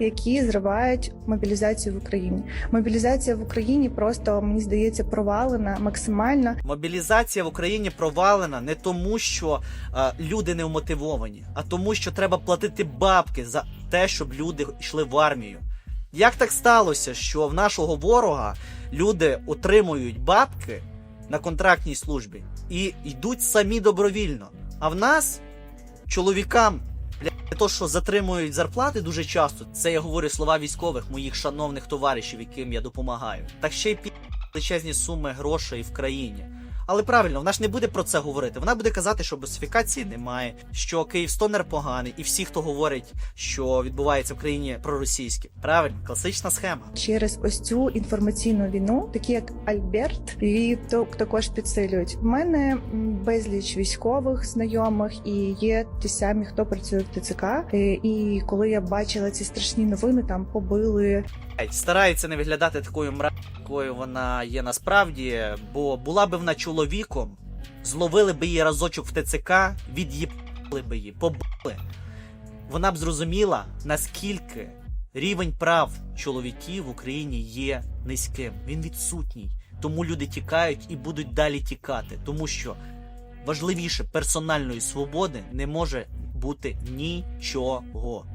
які зривають мобілізацію в Україні. Мобілізація в Україні просто мені здається провалена максимально. Мобілізація в Україні провалена не тому, що е, люди не вмотивовані, а тому, що треба платити бабки за те, щоб люди йшли в армію. Як так сталося, що в нашого ворога люди отримують бабки на контрактній службі і йдуть самі добровільно? А в нас чоловікам бля, то, що затримують зарплати дуже часто, це я говорю слова військових, моїх шановних товаришів, яким я допомагаю. Так ще й пі величезні суми грошей в країні. Але правильно, вона ж не буде про це говорити. Вона буде казати, що босифікації немає, що Київстонер поганий, і всі, хто говорить, що відбувається в країні проросійське. Правильно, класична схема. Через ось цю інформаційну війну, такі як Альберт, її також підсилюють. У мене безліч військових знайомих і є ті самі, хто працює в ТЦК. Е, І коли я бачила ці страшні новини, там побили Старається не виглядати такою мра, якою вона є насправді, бо була би вона чоловіком, зловили би її разочок в ТЦК, від'їбали би її, побили. Вона б зрозуміла, наскільки рівень прав чоловіків в Україні є низьким. Він відсутній. Тому люди тікають і будуть далі тікати, тому що важливіше персональної свободи не може бути нічого.